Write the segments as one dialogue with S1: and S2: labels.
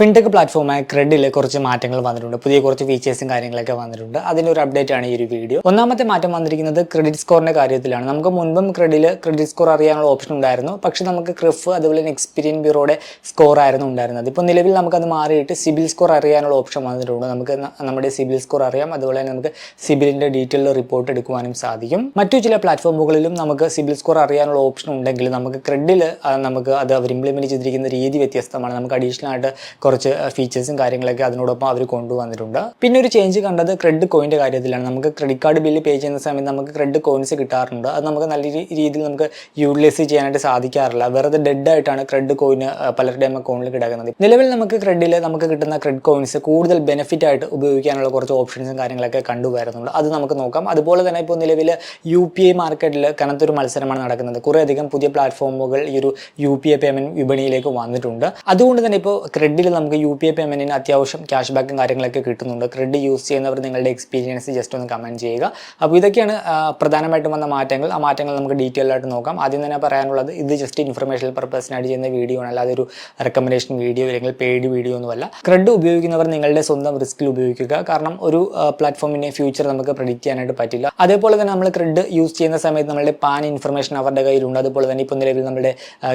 S1: Fintech പ്ലാറ്റ്ഫോമായ ക്രെഡിൽ കുറച്ച് മാറ്റങ്ങൾ വന്നിട്ടുണ്ട്. പുതിയ കുറച്ച് ഫീച്ചേഴ്സും കാര്യങ്ങളൊക്കെ വന്നിട്ടുണ്ട്. അതിന്റെ ഒരു അപ്ഡേറ്റ് ആണ് ഈ ഒരു വീഡിയോ ഒന്നാമത്തെ മാറ്റം വന്നിരിക്കുന്നത് ക്രെഡിറ്റ് സ്കോറിന്റെ കാര്യത്തിലാണ്. നമുക്ക് മുൻപും ക്രെഡിൽ ക്രെഡിറ്റ് സ്കോർ അറിയാനുള്ള ഓപ്ഷൻ ഉണ്ടായിരുന്നു. പക്ഷേ നമുക്ക് ക്രിഫ് അതുപോലെ തന്നെ എക്സ്പീരിയൻ ബ്യൂറോയുടെ സ്കോർ ആയിരുന്നു ഉണ്ടായിരുന്നത്. ഇപ്പോൾ നിലവിൽ നമുക്കത് മാറിയിട്ട് സിബിൽ സ്കോർ അറിയാനുള്ള ഓപ്ഷൻ വന്നിട്ടുണ്ട്. നമുക്ക് നമ്മുടെ സിബിൽ സ്കോർ അറിയാം. അതുപോലെ തന്നെ നമുക്ക് സിബിലിന്റെ ഡീറ്റെയിൽ റിപ്പോർട്ട് എടുക്കുവാനും സാധിക്കും. മറ്റു ചില പ്ലാറ്റ്ഫോമുകളിലും നമുക്ക് സിബിൽ സ്കോർ അറിയാനുള്ള ഓപ്ഷൻ ഉണ്ടെങ്കിൽ നമുക്ക് ക്രെഡിൽ നമുക്ക് അത് അവർ ഇംപ്ലിമെന്റ് ചെയ്തിരിക്കുന്ന രീതി വ്യത്യസ്തമാണ്. നമുക്ക് അഡീഷണൽ ആയിട്ട് കുറച്ച് ഫീച്ചേഴ്സും കാര്യങ്ങളൊക്കെ അതിനോടൊപ്പം അവർ കൊണ്ടുവന്നിട്ടുണ്ട്. പിന്നെ ഒരു ചേഞ്ച് കണ്ടത് ക്രെഡിറ്റ് കോയിന്റെ കാര്യത്തിലാണ്. നമുക്ക് ക്രെഡിറ്റ് കാർഡ് ബില്ല് പേ ചെയ്യുന്ന സമയത്ത് നമുക്ക് ക്രെഡിറ്റ് കോയിൻസ് കിട്ടാറുണ്ട്. അത് നമുക്ക് നല്ല രീതിയിൽ നമുക്ക് യൂട്ടിലൈസ് ചെയ്യാനായിട്ട് സാധിക്കാറില്ല. വെറുതെ ഡെഡ് ആയിട്ടാണ് ക്രെഡിറ്റ് കോയിന് പലരുടെയും അക്കൗണ്ടിൽ കിടക്കുന്നത്. നിലവിൽ നമുക്ക് ക്രെഡിൽ നമുക്ക് കിട്ടുന്ന ക്രെഡിറ്റ് കോയിൻസ് കൂടുതൽ ബെനിഫിറ്റ് ആയിട്ട് ഉപയോഗിക്കാനുള്ള കുറച്ച് ഓപ്ഷൻസും കാര്യങ്ങളൊക്കെ കണ്ടുവരുന്നുണ്ട് അത് നമുക്ക് നോക്കാം. അതുപോലെ തന്നെ ഇപ്പോൾ നിലവിൽ യു പി ഐ മാർക്കറ്റിൽ കനത്തൊരു മത്സരമാണ് നടക്കുന്നത്. കുറേയധികം പുതിയ പ്ലാറ്റ്ഫോമുകൾ ഈ ഒരു യു പി ഐ പേയ്മെന്റ് വിപണിയിലേക്ക് വന്നിട്ടുണ്ട്. അതുകൊണ്ട് തന്നെ ഇപ്പോൾ ക്രെഡിൽ നമുക്ക് യു പി ഐ പേയ്മെന്റിന് അത്യാവശ്യം ക്യാഷ് ബാക്കും കാര്യങ്ങളൊക്കെ കിട്ടുന്നുണ്ട്. ക്രെഡിറ്റ് യൂസ് ചെയ്യുന്നവർ നിങ്ങളുടെ എക്സ്പീരിയൻസ് ജസ്റ്റ് ഒന്ന് കമന്റ് ചെയ്യുക. അപ്പോൾ ഇതൊക്കെയാണ് പ്രധാനമായിട്ടും വന്ന മാറ്റങ്ങൾ. ആ മാറ്റങ്ങൾ നമുക്ക് ഡീറ്റെയിൽ ആയിട്ട് നോക്കാം. ആദ്യം തന്നെ പറയാനുള്ളത് ഇത് ജസ്റ്റ് ഇൻഫർമേഷൻ പർപ്പസിനായിട്ട് ചെയ്യുന്ന വീഡിയോ ആണ്. അല്ലാതെ ഒരു റെക്കമെൻഡേഷൻ വീഡിയോ അല്ലെങ്കിൽ പെയ്ഡ് വീഡിയോ ഒന്നുമല്ല ക്രെഡ് ഉപയോഗിക്കുന്നവർ നിങ്ങളുടെ സ്വന്തം റിസ്കിൽ ഉപയോഗിക്കുക. കാരണം ഒരു പ്ലാറ്റ്ഫോമിന്റെ ഫ്യൂച്ചർ നമുക്ക് പ്രെഡിക്റ്റ് ചെയ്യാനായിട്ട് പറ്റില്ല. അതേപോലെ തന്നെ നമ്മൾ ക്രെഡിറ്റ് യൂസ് ചെയ്യുന്ന സമയത്ത് നമ്മളുടെ പാൻ ഇൻഫർമേഷൻ അവരുടെ കയ്യിലുണ്ട്. അതുപോലെ തന്നെ ഇപ്പോൾ നിലവിൽ നമ്മുടെ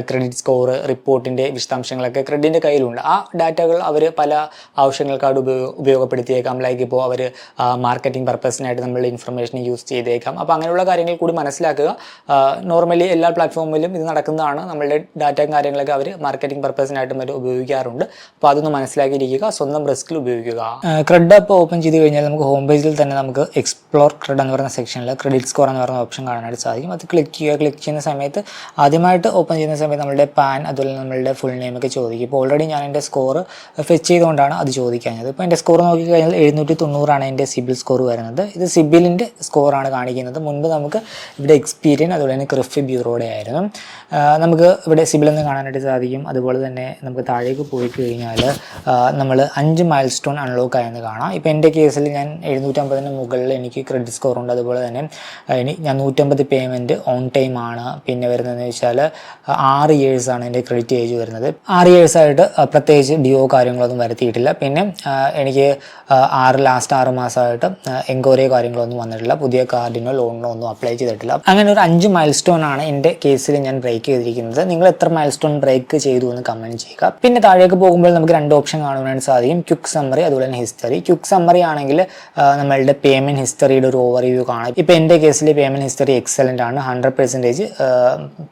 S1: ക്രെഡിറ്റ് സ്കോർ റിപ്പോർട്ടിന്റെ വിശദാംശങ്ങളൊക്കെ ക്രെഡിന്റെ കയ്യിലുണ്ട്. ആ ഡാറ്റകൾ അവർ പല ആവശ്യങ്ങൾക്കായിട്ട് ഉപയോഗ ഉപയോഗപ്പെടുത്തിയേക്കാം. ലൈക്ക് ഇപ്പോൾ അവർ മാർക്കറ്റിംഗ് പർപ്പസിനായിട്ട് നമ്മൾ ഇൻഫർമേഷൻ യൂസ് ചെയ്തേക്കാം. അപ്പോൾ അങ്ങനെയുള്ള കാര്യങ്ങൾ കൂടി മനസ്സിലാക്കുക. നോർമലി എല്ലാ പ്ലാറ്റ്ഫോമിലും ഇത് നടക്കുന്നതാണ്. നമ്മളുടെ ഡാറ്റയും കാര്യങ്ങളൊക്കെ അവർ മാർക്കറ്റിംഗ് പർപ്പസിനായിട്ടും അവർ ഉപയോഗിക്കാറുണ്ട്. അപ്പോൾ അതൊന്ന് മനസ്സിലാക്കിയിരിക്കുക. സ്വന്തം റിസ്കിൽ ഉപയോഗിക്കുക. ക്രെഡ് അപ്പ് ഓപ്പൺ ചെയ്ത് കഴിഞ്ഞാൽ നമുക്ക് ഹോം പേജിൽ തന്നെ നമുക്ക് എക്സ്പ്ലോർ ക്രെഡ് എന്ന് പറയുന്ന സെക്ഷനിൽ ക്രെഡിറ്റ് സ്കോർ എന്ന് പറയുന്ന ഓപ്ഷൻ കാണാനായിട്ട് സാധിക്കും. അത് ക്ലിക്ക് ചെയ്യുക. ക്ലിക്ക് ചെയ്യുന്ന സമയത്ത് ആദ്യമായിട്ട് ഓപ്പൺ ചെയ്യുന്ന സമയത്ത് നമ്മളുടെ പാൻ അതുപോലെ നമ്മളുടെ ഫുൾ നെയിം ഒക്കെ ചോദിക്കും. ഇപ്പോൾ ഓൾറെഡി ഞാൻ എന്റെ സ്കോർ ഫെച്ച് ചെയ്തുകൊണ്ടാണ് അത് ചോദിക്കാഞ്ഞത്. ഇപ്പോൾ എന്റെ സ്കോർ നോക്കിക്കഴിഞ്ഞാൽ എഴുന്നൂറ്റി തൊണ്ണൂറാണ് എന്റെ സിബിൽ സ്കോർ വരുന്നത്. ഇത് സിബിലിന്റെ സ്കോറാണ് കാണിക്കുന്നത്. മുൻപ് നമുക്ക് ഇവിടെ എക്സ്പീരിയൻ അതുപോലെ തന്നെ ക്രിഫ് ബ്യൂറോയുടെ ആയിരുന്നു. നമുക്ക് ഇവിടെ സിബിൽ എന്ന് കാണാനായിട്ട് സാധിക്കും. അതുപോലെ തന്നെ നമുക്ക് താഴേക്ക് പോയി കഴിഞ്ഞാൽ നമ്മൾ അഞ്ച് മൈൽ സ്റ്റോൺ അൺലോക്ക് ആയെന്ന് കാണാം. ഇപ്പോൾ എന്റെ കേസിൽ ഞാൻ എഴുന്നൂറ്റമ്പതിന് മുകളിൽ എനിക്ക് ക്രെഡിറ്റ് സ്കോർ ഉണ്ട്. അതുപോലെ തന്നെ ഇനി ഞാൻ നൂറ്റമ്പത് പേയ്മെന്റ് ഓൺ ടൈം ആണ്. പിന്നെ വരുന്നതെന്ന് വെച്ചാൽ ആറ് ഇയേഴ്സാണ് എന്റെ ക്രെഡിറ്റ് ഏജ് വരുന്നത്. ആറ് ഇയേഴ്സായിട്ട് പ്രത്യേകിച്ച് ഡിയോ കാര്യങ്ങളൊന്നും വരുത്തിയിട്ടില്ല. പിന്നെ എനിക്ക് ആറ് ലാസ്റ്റ് ആറ് മാസമായിട്ട് എൻക്വയറിയോ കാര്യങ്ങളൊന്നും വന്നിട്ടില്ല. പുതിയ കാർഡിനോ ലോണിനോ ഒന്നും അപ്ലൈ ചെയ്തിട്ടില്ല. അങ്ങനെ ഒരു അഞ്ച് മൈൽ സ്റ്റോൺ ആണ് എന്റെ കേസിൽ ഞാൻ ബ്രേക്ക് ചെയ്തിരിക്കുന്നത്. നിങ്ങൾ എത്ര മൈൽ സ്റ്റോൺ ബ്രേക്ക് ചെയ്തു എന്ന് കമന്റ് ചെയ്യുക. പിന്നെ താഴേക്ക് പോകുമ്പോൾ നമുക്ക് രണ്ട് ഓപ്ഷൻ കാണുവാനായിട്ട് സാധിക്കും. ക്യുക്ക് സമ്മറി അതുപോലെ തന്നെ ഹിസ്റ്ററി ക്യുക്ക് സമ്മറി ആണെങ്കിൽ നമ്മളുടെ പേയ്മെന്റ് ഹിസ്റ്ററിയുടെ ഒരു ഓവർവ്യൂ കാണാം. ഇപ്പോൾ എന്റെ കേസിൽ പേയ്മെന്റ് ഹിസ്റ്ററി എക്സലന്റ് ആണ്. ഹൺഡ്രഡ് പെർസെന്റേജ്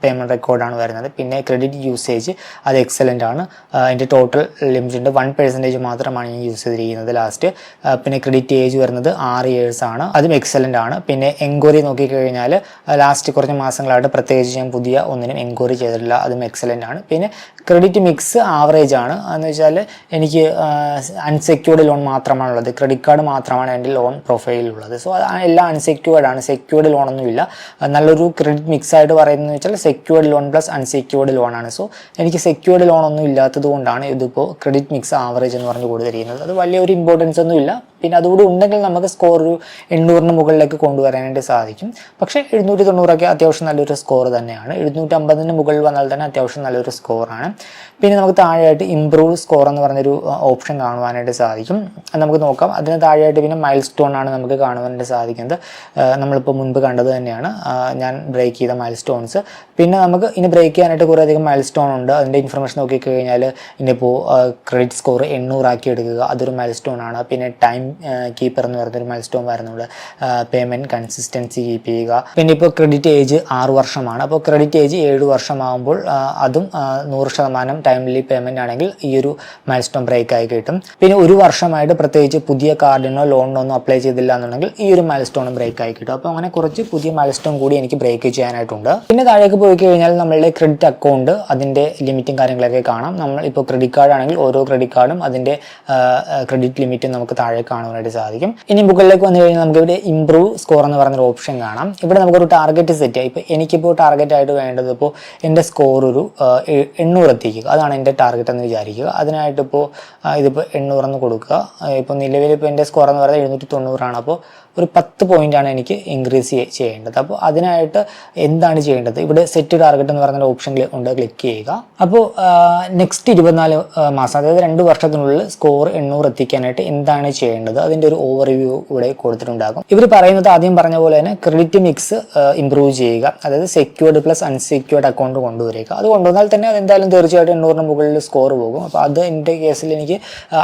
S1: പേയ്മെന്റ് റെക്കോർഡാണ് വരുന്നത്. പിന്നെ ക്രെഡിറ്റ് യൂസേജ് അത് എക്സലന്റ് ആണ്. എന്റെ ടോട്ടൽ ലിമിറ്റ് വൺ പെർസെന്റേജ് മാത്രമാണ് ഞാൻ യൂസ് ചെയ്തിരിക്കുന്നത് ലാസ്റ്റ് പിന്നെ ക്രെഡിറ്റ് ഏജ് വരുന്നത് ആറ് ഇയേഴ്സ് ആണ്. അതും എക്സലന്റ് ആണ്. പിന്നെ എൻക്വയറി നോക്കിക്കഴിഞ്ഞാൽ ലാസ്റ്റ് കുറച്ച് മാസങ്ങളായിട്ട് പ്രത്യേകിച്ച് ഞാൻ പുതിയ ഒന്നിനും എൻക്വയറി ചെയ്തിട്ടില്ല. അതും എക്സലന്റ് ആണ്. പിന്നെ ക്രെഡിറ്റ് മിക്സ് ആവറേജ് ആണ്. എന്ന് വെച്ചാൽ എനിക്ക് അൺസെക്യൂർഡ് ലോൺ മാത്രമാണുള്ളത്. ക്രെഡിറ്റ് കാർഡ് മാത്രമാണ് എന്റെ ലോൺ പ്രൊഫൈലിലുള്ളത് സോ എല്ലാം അൺസെക്യൂർഡ് ആണ്. സെക്യൂർഡ് ലോണൊന്നുമില്ല നല്ലൊരു ക്രെഡിറ്റ് മിക്സ് ആയിട്ട് പറയുന്നത് വെച്ചാൽ secured loan plus unsecured loan ആണ്. സോ എനിക്ക് സെക്യൂർഡ് ലോൺ ഒന്നും ഇല്ലാത്തത് കൊണ്ടാണ് ഇതിപ്പോൾ ക്രെഡിറ്റ് മിക്സ് ആവറേജ് എന്ന് പറഞ്ഞ് കൊടുത്തിരിക്കുന്നത് അത് വലിയൊരു ഇമ്പോർട്ടൻസ് ഒന്നും ഇല്ല. പിന്നെ അതുകൂടി ഉണ്ടെങ്കിൽ നമുക്ക് സ്കോർ ഒരു എണ്ണൂറിന് മുകളിലേക്ക് കൊണ്ടുവരാനായിട്ട് സാധിക്കും. പക്ഷേ എഴുന്നൂറ്റി തൊണ്ണൂറൊക്കെ അത്യാവശ്യം നല്ലൊരു സ്കോർ തന്നെയാണ്. എഴുന്നൂറ്റമ്പതിന് മുകളിൽ വന്നാൽ തന്നെ അത്യാവശ്യം നല്ലൊരു സ്കോറാണ് പിന്നെ നമുക്ക് താഴെയായിട്ട് ഇംപ്രൂവ് സ്കോർ എന്ന് പറഞ്ഞൊരു ഓപ്ഷൻ കാണുവാനായിട്ട് സാധിക്കും. നമുക്ക് നോക്കാം. അതിന് താഴെയായിട്ട് പിന്നെ മൈൽ സ്റ്റോൺ ആണ് നമുക്ക് കാണുവാനായിട്ട് സാധിക്കുന്നത്. നമ്മളിപ്പോൾ മുൻപ് കണ്ടത് തന്നെയാണ്. ഞാൻ ബ്രേക്ക് ചെയ്ത മൈൽ സ്റ്റോൺസ് പിന്നെ നമുക്ക് ഇനി ബ്രേക്ക് ചെയ്യാനായിട്ട് കുറേ അധികം മൈൽ സ്റ്റോൺ ഉണ്ട് അതിന്റെ ഇൻഫർമേഷൻ നോക്കിക്കഴിഞ്ഞാൽ ഇനിയിപ്പോൾ ക്രെഡിറ്റ് സ്കോർ എണ്ണൂറാക്കി എടുക്കുക. അതൊരു മൈൽ സ്റ്റോൺ ആണ്. പിന്നെ ടൈം കീപ്പർ എന്ന് പറയുന്നൊരു മൈൽ സ്റ്റോൺ വരുന്നുണ്ട് പേയ്മെന്റ് കൺസിസ്റ്റൻസി കീപ്പ് ചെയ്യുക. പിന്നെ ഇപ്പോൾ ക്രെഡിറ്റ് ഏജ് ആറ് വർഷമാണ്. അപ്പോൾ ക്രെഡിറ്റ് ഏജ് ഏഴ് വർഷമാകുമ്പോൾ അതും നൂറ് ശതമാനം ടൈംലി പേയ്മെന്റ് ആണെങ്കിൽ ഈ ഒരു മൈൽ സ്റ്റോൺ ബ്രേക്ക് ആയി കിട്ടും. പിന്നെ ഒരു വർഷമായിട്ട് പ്രത്യേകിച്ച് പുതിയ കാർഡിനോ ലോണിനോ ഒന്നും അപ്ലൈ ചെയ്തില്ല എന്നുണ്ടെങ്കിൽ ഈ ഒരു മൈൽ സ്റ്റോണും ബ്രേക്ക് ആയി കിട്ടും. അപ്പോൾ അങ്ങനെ കുറച്ച് പുതിയ മൈൽ സ്റ്റോൺ കൂടി എനിക്ക് ബ്രേക്ക് ചെയ്യാനായിട്ടുണ്ട്. പിന്നെ താഴേക്ക് പോയി കഴിഞ്ഞാൽ നമ്മളുടെ ക്രെഡിറ്റ് അക്കൗണ്ട് അതിന്റെ ലിമിറ്റും കാര്യങ്ങളൊക്കെ കാണാം. നമ്മൾ ഇപ്പോൾ ക്രെഡിറ്റ് കാർഡ് ആണെങ്കിൽ ഓരോ ക്രെഡിറ്റ് കാർഡും അതിന്റെ ക്രെഡിറ്റ് ലിമിറ്റ് നമുക്ക് താഴെ കാണുവാനായിട്ട് സാധിക്കും. ഇനി മുകളിലേക്ക് വന്നു കഴിഞ്ഞാൽ നമുക്ക് ഇവിടെ ഇംപ്രൂവ് സ്കോർ എന്ന് പറഞ്ഞ ഒരു ഓപ്ഷൻ കാണാം. ഇവിടെ നമുക്കൊരു ടാർഗറ്റ് സെറ്റ് ചെയ്യാം. ഇപ്പോൾ എനിക്കിപ്പോൾ ടാർഗറ്റ് ആയിട്ട് വേണ്ടത് ഇപ്പോൾ എന്റെ സ്കോർ ഒരു എണ്ണൂറ് എത്തിക്കുക അതാണ് എന്റെ ടാർഗറ്റ് എന്ന് വിചാരിക്കുക. അതിനായിട്ടിപ്പോൾ ഇതിപ്പോൾ എണ്ണൂറെന്ന് കൊടുക്കുക. ഇപ്പോൾ നിലവിൽ ഇപ്പോൾ എന്റെ സ്കോർ എന്ന് പറയുന്നത് എഴുന്നൂറ്റി തൊണ്ണൂറാണ്. അപ്പോൾ ഒരു പത്ത് ആണ് എനിക്ക് ഇൻക്രീസ് ചെയ്യേണ്ടത്. അപ്പോൾ അതിനായിട്ട് എന്താണ് ചെയ്യേണ്ടത്? ഇവിടെ സെറ്റ് ടാർഗറ്റ് എന്ന് പറഞ്ഞ ഓപ്ഷൻ ഉണ്ട്. ക്ലിക്ക് ചെയ്യുക. അപ്പോൾ നെക്സ്റ്റ് ഇരുപത്തിനാല് മാസം അതായത് രണ്ട് വർഷത്തിനുള്ളിൽ സ്കോർ എണ്ണൂറ് എത്തിക്കാനായിട്ട് എന്താണ് ചെയ്യേണ്ടത്? അതിന്റെ ഒരു ഓവർവ്യൂ ഇവിടെ കൊടുത്തിട്ടുണ്ടാകും. ഇവർ പറയുന്നത് ആദ്യം പറഞ്ഞ പോലെ തന്നെ ക്രെഡിറ്റ് മിക്സ് ഇംപ്രൂവ് ചെയ്യുക. അതായത് സെക്യൂർഡ് പ്ലസ് അൺസെക്യൂർഡ് അക്കൗണ്ട് കൊണ്ടുവരിക. അത് കൊണ്ടുവന്നാൽ തന്നെ അതെന്തായാലും തീർച്ചയായിട്ടും എണ്ണൂറിന് മുകളിൽ സ്കോർ പോകും. അപ്പോൾ അത് എന്റെ കേസിൽ എനിക്ക്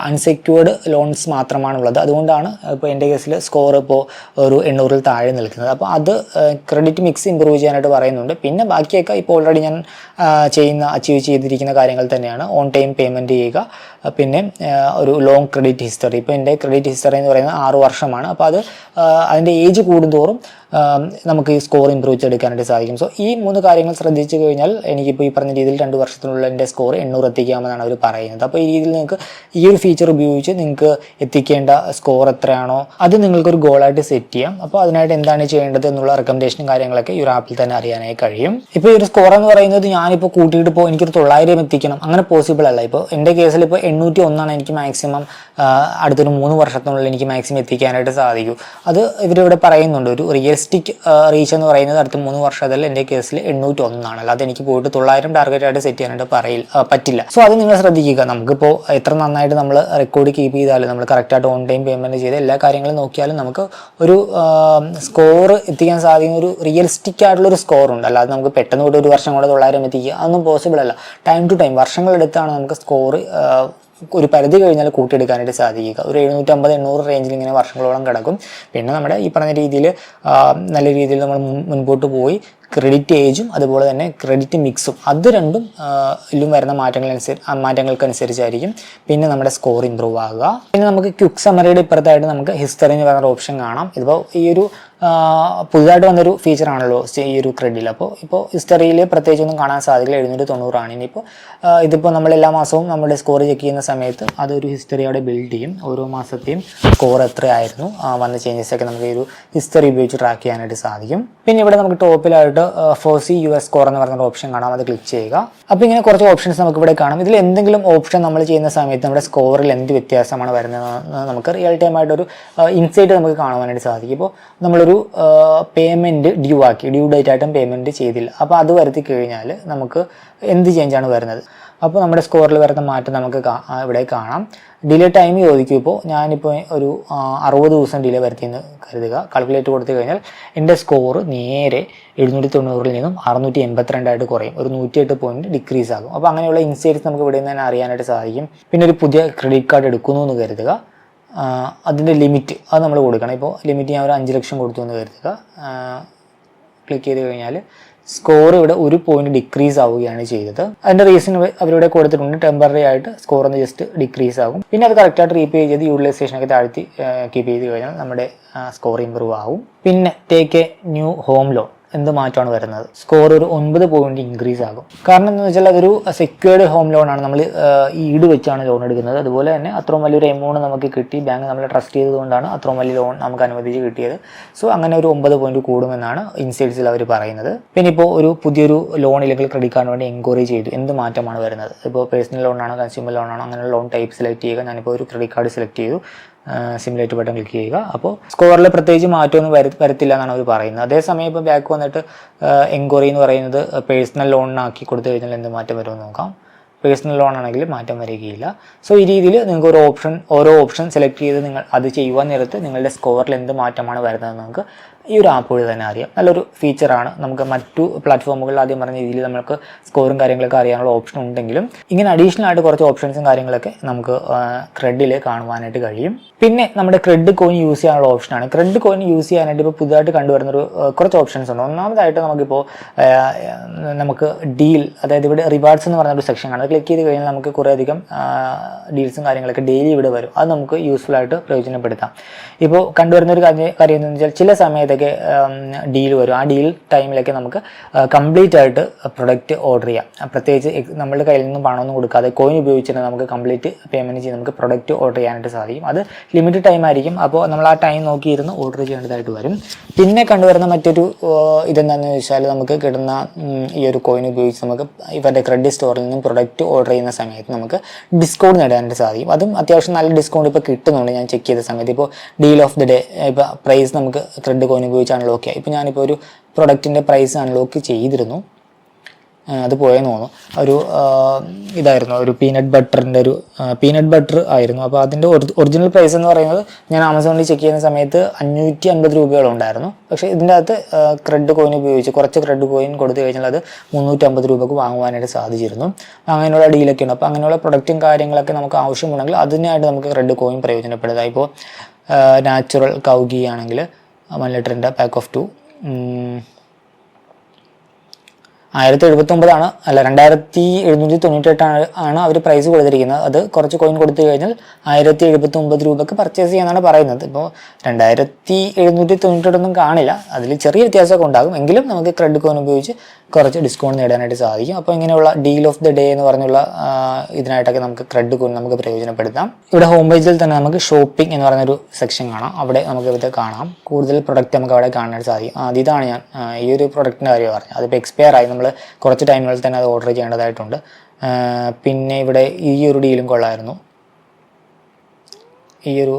S1: അൺസെക്യൂർഡ് ലോൺസ് മാത്രമാണുള്ളത്. അതുകൊണ്ടാണ് ഇപ്പോൾ എന്റെ കേസിൽ സ്കോർ ഇപ്പോൾ ഒരു എണ്ണൂറിൽ താഴെ നിൽക്കുന്നത്. അപ്പോൾ അത് ക്രെഡിറ്റ് മിക്സ് ഇമ്പ്രൂവ് ചെയ്യാനായിട്ട് പറയുന്നുണ്ട്. പിന്നെ ബാക്കിയൊക്കെ ഇപ്പോൾ ഓൾറെഡി ഞാൻ ചെയ്യുന്ന അച്ചീവ് ചെയ്തിരിക്കുന്ന കാര്യങ്ങൾ തന്നെയാണ്. ഓൺ ടൈം പേയ്മെന്റ് ചെയ്യുക പിന്നെ ഒരു ലോങ് ക്രെഡിറ്റ് ഹിസ്റ്ററി ഇപ്പോൾ എന്റെ ക്രെഡിറ്റ് ഹിസ്റ്ററി എന്ന് പറയുന്നത് ആറ് വർഷമാണ്. അപ്പോൾ അത് അതിന്റെ ഏജ് കൂടുന്തോറും നമുക്ക് ഈ സ്കോർ ഇമ്പ്രൂവ് ചെയ്തെടുക്കാനായിട്ട് സാധിക്കും. സോ ഈ മൂന്ന് കാര്യങ്ങൾ ശ്രദ്ധിച്ചു കഴിഞ്ഞാൽ എനിക്കിപ്പോൾ ഈ പറഞ്ഞ രീതിയിൽ രണ്ട് വർഷത്തിനുള്ള എന്റെ സ്കോർ എണ്ണൂറ് എത്തിക്കാമെന്നാണ് അവർ പറയുന്നത്. അപ്പോൾ ഈ രീതിയിൽ നിങ്ങൾക്ക് ഈ ഒരു ഫീച്ചർ ഉപയോഗിച്ച് നിങ്ങൾക്ക് എത്തിക്കേണ്ട സ്കോർ എത്രയാണോ അത് നിങ്ങൾക്കൊരു ഗോളായിട്ട് സെറ്റ് ചെയ്യാം. അപ്പോൾ അതിനായിട്ട് എന്താണ് ചെയ്യേണ്ടത് എന്നുള്ള റെക്കമെൻഡേഷനും കാര്യങ്ങളൊക്കെ ഈ ഒരു ആപ്പിൽ തന്നെ അറിയാനായി കഴിയും. ഇപ്പോൾ ഈ ഒരു സ്കോർ എന്ന് പറയുന്നത് ഞാനിപ്പോൾ കൂട്ടിയിട്ട് ഇപ്പോൾ എനിക്കൊരു തൊള്ളായിരം എത്തിക്കണം. അങ്ങനെ പോസിബിൾ അല്ല. ഇപ്പോൾ എന്റെ കേസിൽ ഇപ്പോൾ എണ്ണൂറ്റി ഒന്നാണ് എനിക്ക് മാക്സിമം അടുത്തൊരു മൂന്ന് വർഷത്തിനുള്ളിൽ എനിക്ക് മാക്സിമം എത്തിക്കാനായിട്ട് സാധിക്കും. അത് ഇവരിവിടെ പറയുന്നുണ്ട്. ഒരു റിയലിസ്റ്റിക് റീച്ച് എന്ന് പറയുന്നത് അടുത്ത മൂന്ന് വർഷത്തിൽ എന്റെ കേസിൽ എണ്ണൂറ്റി ഒന്നാണ് അല്ലാതെ എനിക്ക് പോയിട്ട് തൊള്ളായിരം ടാർഗറ്റ് ആയിട്ട് സെറ്റ് ചെയ്യാനായിട്ട് പറയില്ല പറ്റില്ല. സോ അത് നിങ്ങൾ ശ്രദ്ധിക്കുക. നമുക്കിപ്പോൾ എത്ര നന്നായിട്ട് നമ്മൾ റെക്കോർഡ് കീപ്പ് ചെയ്താലും നമ്മൾ കറക്റ്റായിട്ട് ഓൺ ടൈം പേയ്മെന്റ് ചെയ്ത് എല്ലാ കാര്യങ്ങളും നോക്കിയാലും നമുക്ക് ഒരു സ്കോർ എത്തിക്കാൻ സാധിക്കുന്ന ഒരു റിയലിസ്റ്റിക് ആയിട്ടുള്ള ഒരു സ്കോർ ഉണ്ട്. അല്ലാതെ നമുക്ക് പെട്ടെന്ന് കൂടി ഒരു വർഷം കൂടെ തൊള്ളായിരം എത്തിക്കുക അതൊന്നും പോസിബിൾ അല്ല. ടൈം ടു ടൈം വർഷങ്ങളെടുത്താണ് നമുക്ക് സ്കോർ ഒരു പരിധി കഴിഞ്ഞാൽ കൂട്ടിയെടുക്കാനായിട്ട് സാധിക്കുക. ഒരു എഴുന്നൂറ്റമ്പത് എണ്ണൂറ് റേഞ്ചിൽ ഇങ്ങനെ വർഷങ്ങളോളം കിടക്കും. പിന്നെ നമ്മുടെ ഈ പറഞ്ഞ രീതിയിൽ നല്ല രീതിയിൽ നമ്മൾ മുൻപോട്ട് പോയി ക്രെഡിറ്റ് ഏജും അതുപോലെ തന്നെ ക്രെഡിറ്റ് മിക്സും അത് രണ്ടും ഇതിലും വരുന്ന മാറ്റങ്ങളനുസരിച്ച് മാറ്റങ്ങൾക്കനുസരിച്ചായിരിക്കും. പിന്നെ നമ്മുടെ സ്കോർ ഇമ്പ്രൂവ് ആകുക. പിന്നെ നമുക്ക് ക്യുക്ക് സമറിയുടെ ഇപ്പുറത്തായിട്ട് നമുക്ക് ഹിസ്റ്ററി എന്ന് പറയുന്ന ഓപ്ഷൻ കാണാം. ഇതിപ്പോൾ ഈ ഒരു പുതുതായിട്ട് വന്നൊരു ഫീച്ചറാണല്ലോ ഈ ഒരു ക്രെഡിൽ അപ്പോൾ ഇപ്പോൾ ഹിസ്റ്ററിയിൽ പ്രത്യേകിച്ചൊന്നും കാണാൻ സാധിക്കില്ല. എഴുന്നൂറ്റി തൊണ്ണൂറാണ് ഇനിയിപ്പോൾ ഇതിപ്പോൾ നമ്മൾ എല്ലാ മാസവും നമ്മുടെ സ്കോർ ചെക്ക് ചെയ്യുന്ന സമയത്ത് അതൊരു ഹിസ്റ്ററി അവിടെ ബിൽഡ് ചെയ്യും. ഓരോ മാസത്തെയും സ്കോർ എത്രയായിരുന്നു വന്ന ചേഞ്ചസ് ഒക്കെ നമുക്ക് ഈ ഒരു ഹിസ്റ്ററി ഉപയോഗിച്ച് ട്രാക്ക് ചെയ്യാനായിട്ട് സാധിക്കും. പിന്നെ ഇവിടെ നമുക്ക് ടോപ്പിലായിട്ട് ഫോസി യു എസ് സ്കോർ എന്ന് പറഞ്ഞൊരു ഓപ്ഷൻ കാണാം. അത് ക്ലിക്ക് ചെയ്യുക. അപ്പോൾ ഇങ്ങനെ കുറച്ച് ഓപ്ഷൻസ് നമുക്ക് ഇവിടെ കാണാം. ഇതിൽ എന്തെങ്കിലും ഓപ്ഷൻ നമ്മൾ ചെയ്യുന്ന സമയത്ത് നമ്മുടെ സ്കോറിൽ എന്ത് വ്യത്യാസമാണ് വരുന്നതെന്ന് നമുക്ക് റിയൽ ടൈം ആയിട്ടൊരു ഇൻസൈറ്റ് നമുക്ക് കാണുവാനായിട്ട് സാധിക്കും. ഇപ്പോൾ നമ്മളൊരു പേയ്മെന്റ് ഡ്യൂ ആക്കി ഡ്യൂ ഡേറ്റ് ആയിട്ടും പേയ്മെന്റ് ചെയ്തില്ല. അപ്പോൾ അത് വരുത്തി കഴിഞ്ഞാൽ നമുക്ക് എന്ത് ചേഞ്ചാണ് വരുന്നത്? അപ്പോൾ നമ്മുടെ സ്കോറിൽ വരുന്ന മാറ്റം നമുക്ക് ഇവിടെ കാണാം. ഡിലേ ടൈം ചോദിക്കും ഇപ്പോൾ ഞാനിപ്പോൾ ഒരു അറുപത് ദിവസം ഡിലേ വരുത്തിയെന്ന് കരുതുക. കാൽക്കുലേറ്റ് കൊടുത്തു കഴിഞ്ഞാൽ എന്റെ സ്കോർ നേരെ എഴുന്നൂറ്റി തൊണ്ണൂറിൽ നിന്നും അറുന്നൂറ്റി എൺപത്തിരണ്ടായിട്ട് കുറയും. ഒരു നൂറ്റിയെട്ട് പോയിന്റ് ഡിക്രീസ് ആകും. അപ്പോൾ അങ്ങനെയുള്ള ഇൻസൈറ്റ്സ് നമുക്ക് ഇവിടെ നിന്ന് തന്നെ അറിയാനായിട്ട് സാധിക്കും. പിന്നെ ഒരു പുതിയ ക്രെഡിറ്റ് കാർഡ് എടുക്കുന്നു എന്ന് കരുതുക. അതിന്റെ ലിമിറ്റ് അത് നമ്മൾ കൊടുക്കണം. ഇപ്പോൾ ലിമിറ്റ് ഞാൻ ഒരു അഞ്ച് ലക്ഷം കൊടുത്തു എന്ന് കരുതുക. ക്ലിക്ക് ചെയ്ത് കഴിഞ്ഞാൽ സ്കോർ ഇവിടെ ഒരു പോയിന്റ് ഡിക്രീസ് ആവുകയാണ് ചെയ്തത്. അതിന്റെ റീസൺ അവരിവിടെ കൊടുത്തിട്ടുണ്ട്. ടെമ്പററി ആയിട്ട് സ്കോർ ഒന്ന് ജസ്റ്റ് ഡിക്രീസ് ആകും. പിന്നെ അത് കറക്റ്റായിട്ട് റീപേ ചെയ്ത് യൂട്ടിലൈസേഷൻ ഒക്കെ താഴ്ത്തി കീപ്പ് ചെയ്ത് കഴിഞ്ഞാൽ നമ്മുടെ സ്കോർ ഇമ്പ്രൂവ് ആകും പിന്നെ take a new home loan എന്ത് മാറ്റമാണ് വരുന്നത്? സ്കോർ ഒരു ഒൻപത് പോയിന്റ് ഇൻക്രീസ് ആകും. കാരണം എന്താ വെച്ചാൽ അതൊരു സെക്യൂർഡ് ഹോം ലോൺ ആണ്. നമ്മൾ ഈട് വെച്ചാണ് ലോൺ എടുക്കുന്നത്. അതുപോലെ തന്നെ അത്രയും വലിയൊരു എമൗണ്ട് നമുക്ക് കിട്ടി. ബാങ്ക് നമ്മളെ ട്രസ്റ്റ് ചെയ്തതുകൊണ്ടാണ് അത്രയും വലിയ ലോൺ നമുക്ക് അനുവദിച്ച് കിട്ടിയത്. സോ അങ്ങനെ ഒരു ഒമ്പത് പോയിന്റ് കൂടുമെന്നാണ് ഇൻസൈഡ്സിൽ അവർ പറയുന്നത്. പിന്നെ ഇപ്പോൾ ഒരു പുതിയൊരു ലോൺ ഇല്ലെങ്കിൽ ക്രെഡിറ്റ് കാർഡിന് വേണ്ടി എൻക്വയറി ചെയ്തു. എന്ത് മാറ്റമാണ് വരുന്നത്? ഇപ്പോൾ പേഴ്സണൽ ലോണാണോ കൺസ്യൂമർ ലോണാണോ അങ്ങനെയുള്ള ലോൺ ടൈപ്പ് സെലക്ട് ചെയ്യുക. ഞാനിപ്പോൾ ഒരു ക്രെഡിറ്റ് കാർഡ് സെലക്ട് ചെയ്തു. സിമുലേറ്റ് ബട്ടൺ ക്ലിക്ക് ചെയ്യുക. അപ്പോൾ സ്കോറിൽ പ്രത്യേകിച്ച് മാറ്റമൊന്നും വര വരത്തില്ല എന്നാണ് അവർ പറയുന്നത് അതേസമയം ഇപ്പോൾ ബാക്ക് വന്നിട്ട് എൻക്വയറി എന്ന് പറയുന്നത് പേഴ്സണൽ ലോണിനാക്കി കൊടുത്തു കഴിഞ്ഞാൽ എന്ത് മാറ്റം വരുമെന്ന് നോക്കാം. പേഴ്സണൽ ലോൺ ആണെങ്കിൽ മാറ്റം വരികയില്ല. സോ ഈ രീതിയിൽ നിങ്ങൾക്ക് ഒരു ഓപ്ഷൻ ഓരോ ഓപ്ഷൻ സെലക്ട് ചെയ്ത് നിങ്ങൾ അത് ചെയ്യുവാൻ നേരത്ത് നിങ്ങളുടെ സ്കോറിൽ എന്ത് മാറ്റമാണ് വരുന്നതെന്ന് നമുക്ക് ഈ ഒരു ആപ്പ് വഴി തന്നെ അറിയാം. നല്ലൊരു ഫീച്ചറാണ് നമുക്ക് മറ്റു പ്ലാറ്റ്ഫോമുകളിൽ ആദ്യം പറഞ്ഞ രീതിയിൽ നമുക്ക് സ്കോറും കാര്യങ്ങളൊക്കെ അറിയാനുള്ള ഓപ്ഷൻ ഉണ്ടെങ്കിലും ഇങ്ങനെ അഡീഷണൽ ആയിട്ട് കുറച്ച് ഓപ്ഷൻസും കാര്യങ്ങളൊക്കെ നമുക്ക് ക്രെഡിൽ കാണുവാനായിട്ട് കഴിയും. പിന്നെ നമ്മുടെ ക്രെഡ് കോയിൻ യൂസ് ചെയ്യാനുള്ള ഓപ്ഷനാണ് ക്രെഡ് കോയിൻ യൂസ് ചെയ്യാനായിട്ട് ഇപ്പോൾ പുതുതായിട്ട് കണ്ടുവരുന്ന ഒരു കുറച്ച് ഓപ്ഷൻസ് ഉണ്ട്. ഒന്നാമതായിട്ട് നമുക്കിപ്പോൾ നമുക്ക് ഡീൽ അതായത് ഇവിടെ റിവാർഡ്സ് എന്ന് പറഞ്ഞ ഒരു സെക്ഷൻ ആണ് ക്ലിക്ക് ചെയ്ത് കഴിഞ്ഞാൽ നമുക്ക് കുറേ അധികം ഡീൽസും കാര്യങ്ങളൊക്കെ ഡെയിലി ഇവിടെ വരും. അത് നമുക്ക് യൂസ്ഫുൾ ആയിട്ട് പ്രയോജനപ്പെടുത്താം. ഇപ്പോൾ കണ്ടുവരുന്ന ഒരു കാര്യം കാര്യം എന്ന് വെച്ചാൽ ചില സമയത്തൊക്കെ ടൈമിലൊക്കെ ഡീൽ വരും. ആ ഡീൽ ടൈമിലൊക്കെ നമുക്ക് കംപ്ലീറ്റ് ആയിട്ട് പ്രൊഡക്റ്റ് ഓർഡർ ചെയ്യാം. പ്രത്യേകിച്ച് നമ്മുടെ കയ്യിൽ നിന്നും പണമൊന്നും കൊടുക്കാതെ കോയിൻ ഉപയോഗിച്ചിട്ട് നമുക്ക് കംപ്ലീറ്റ് പേയ്മെന്റ് ചെയ്ത് നമുക്ക് പ്രൊഡക്റ്റ് ഓർഡർ ചെയ്യാനായിട്ട് സാധിക്കും. അത് ലിമിറ്റഡ് ടൈം ആയിരിക്കും. അപ്പോൾ നമ്മൾ ആ ടൈം നോക്കിയിരുന്ന് ഓർഡർ ചെയ്യേണ്ടതായിട്ട് വരും. പിന്നെ കണ്ടുവരുന്ന മറ്റൊരു ഇതെന്താണെന്ന് വെച്ചാൽ നമുക്ക് കിട്ടുന്ന ഈ ഒരു കോയിൻ ഉപയോഗിച്ച് നമുക്ക് ഇവരുടെ ക്രെഡിറ്റ് സ്റ്റോറിൽ നിന്നും പ്രൊഡക്റ്റ് ഓർഡർ ചെയ്യുന്ന സമയത്ത് നമുക്ക് ഡിസ്കൗണ്ട് നേടാനായിട്ട് സാധിക്കും. അതും അത്യാവശ്യം നല്ല ഡിസ്കൗണ്ട് ഇപ്പോൾ കിട്ടുന്നുണ്ട്. ഞാൻ ചെക്ക് ചെയ്ത സമയത്ത്. ഇപ്പോൾ ഡീൽ ഓഫ് ദി ഡേ ഇപ്പോൾ പ്രൈസ് നമുക്ക് ക്രെഡിറ്റ് കോയിൻ ഉപയോഗിച്ച് അൺലോക്ക് ചെയ്യാം ഇപ്പോൾ ഞാനിപ്പോൾ ഒരു പ്രൊഡക്റ്റിന്റെ പ്രൈസ് അൺലോക്ക് ചെയ്തിരുന്നു. അത് പോയെന്ന് തോന്നുന്നു. ഒരു ഇതായിരുന്നു ഒരു പീനട്ട് ബട്ടറിന്റെ ഒരു പീനട്ട് ബട്ടർ ആയിരുന്നു. അപ്പോൾ അതിന്റെ ഒറിജിനൽ പ്രൈസ് എന്ന് പറയുന്നത് ഞാൻ ആമസോണിൽ ചെക്ക് ചെയ്യുന്ന സമയത്ത് അഞ്ഞൂറ്റി അൻപത് രൂപയോളം ഉണ്ടായിരുന്നു. പക്ഷേ ഇതിന്റെ അകത്ത് ക്രെഡ് കോയിൻ ഉപയോഗിച്ച് കുറച്ച് ക്രെഡ് കോയിൻ കൊടുത്തു കഴിഞ്ഞാൽ അത് മുന്നൂറ്റമ്പത് രൂപക്ക് വാങ്ങുവാനായിട്ട് സാധിച്ചിരുന്നു. അങ്ങനെയുള്ള ഡീലൊക്കെ ഉണ്ട്. അപ്പോൾ അങ്ങനെയുള്ള പ്രൊഡക്റ്റും കാര്യങ്ങളൊക്കെ നമുക്ക് ആവശ്യമുണ്ടെങ്കിൽ അതിനായിട്ട് നമുക്ക് ക്രെഡ് കോയിൻ പ്രയോജനപ്പെടുക ഇപ്പോൾ നാച്ചുറൽ കൗഗി ആണെങ്കിൽ വൺ ലിറ്ററിന്റെ പാക്ക് ഓഫ് ടു ആയിരത്തി എഴുപത്തൊമ്പതാണ് അല്ല രണ്ടായിരത്തി എഴുന്നൂറ്റി തൊണ്ണൂറ്റെട്ടാണ് ആണ് അവർ പ്രൈസ് കൊടുത്തിരിക്കുന്നത്. അത് കുറച്ച് കോയിൻ കൊടുത്തു കഴിഞ്ഞാൽ ആയിരത്തി എഴുപത്തി ഒമ്പത് രൂപക്ക് പർച്ചേസ് ചെയ്യാന്നാണ് പറയുന്നത്. ഇപ്പോൾ രണ്ടായിരത്തി എഴുന്നൂറ്റി തൊണ്ണൂറ്റെട്ടൊന്നും കാണില്ല. അതിൽ ചെറിയ വ്യത്യാസമൊക്കെ ഉണ്ടാകും. എങ്കിലും നമുക്ക് ക്രെഡിറ്റ് കോയിൻ ഉപയോഗിച്ച് കുറച്ച് ഡിസ്കൗണ്ട് നേടാനായിട്ട് സാധിക്കും. അപ്പോൾ ഇങ്ങനെയുള്ള ഡീൽ ഓഫ് ദി ഡേ എന്ന് പറഞ്ഞുള്ള ഇതിനായിട്ടൊക്കെ നമുക്ക് ക്രെഡ് കോയിൻ നമുക്ക് പ്രയോജനപ്പെടുത്താം. ഇവിടെ ഹോം പേജിൽ തന്നെ നമുക്ക് ഷോപ്പിംഗ് എന്ന് പറയുന്നൊരു സെക്ഷൻ കാണാം. അവിടെ നമുക്ക് ഇത് കാണാം. കൂടുതൽ പ്രൊഡക്റ്റ് നമുക്ക് അവിടെ കാണാനായിട്ട് സാധിക്കും. അത് ഇതാണ് ഞാൻ ഈ ഒരു പ്രൊഡക്റ്റിന്റെ കാര്യം പറഞ്ഞത്. അതിപ്പോൾ എക്സ്പയർ ആയി. നമ്മൾ കുറച്ച് ടൈമുകളിൽ തന്നെ അത് ഓർഡർ ചെയ്യേണ്ടതായിട്ടുണ്ട്. പിന്നെ ഇവിടെ ഈ ഒരു ഡീലും കൊള്ളായിരുന്നു. ഈ ഒരു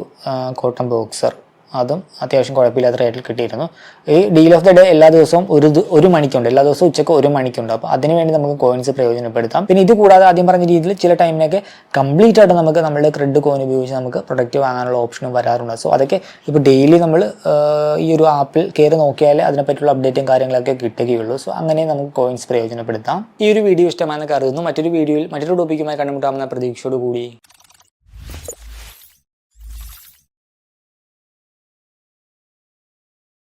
S1: കോട്ടൺ ബോക്സർ അതും അത്യാവശ്യം കുഴപ്പമില്ലാത്ത റേറ്റിൽ കിട്ടിയിരുന്നു. ഈ ഡീൽ ഓഫ് ദ ഡേ എല്ലാ ദിവസവും ഒരു ഒരു മണിക്കുണ്ട്. എല്ലാ ദിവസവും ഉച്ചയ്ക്ക് ഒരു മണിക്കുണ്ട്. അപ്പോൾ അതിനുവേണ്ടി നമുക്ക് കോയിൻസ് പ്രയോജനപ്പെടുത്താം. പിന്നെ ഇത് കൂടാതെ ആദ്യം പറഞ്ഞ രീതിയിൽ ചില ടൈമിനൊക്കെ കംപ്ലീറ്റ് ആയിട്ട് നമുക്ക് നമ്മുടെ ക്രെഡിറ്റ് കോയിൻ ഉപയോഗിച്ച് നമുക്ക് പ്രൊഡക്റ്റ് വാങ്ങാനുള്ള ഓപ്ഷനും വരാറുണ്ട്. സോ അതൊക്കെ ഇപ്പോൾ ഡെയിലി നമ്മൾ ഈ ഒരു ആപ്പിൽ കയറി നോക്കിയാൽ അതിനെപ്പറ്റിയുള്ള അപ്ഡേറ്റും കാര്യങ്ങളൊക്കെ കിട്ടുകയുള്ളൂ. സോ അങ്ങനെ നമുക്ക് കോയിൻസ് പ്രയോജനപ്പെടുത്താം. ഈ ഒരു വീഡിയോ ഇഷ്ടമാണെന്ന് കരുതുന്നു. മറ്റൊരു വീഡിയോയിൽ മറ്റൊരു ടോപ്പിക്കുമായി കണ്ടുമുട്ടാമെന്ന പ്രതീക്ഷയോട് കൂടി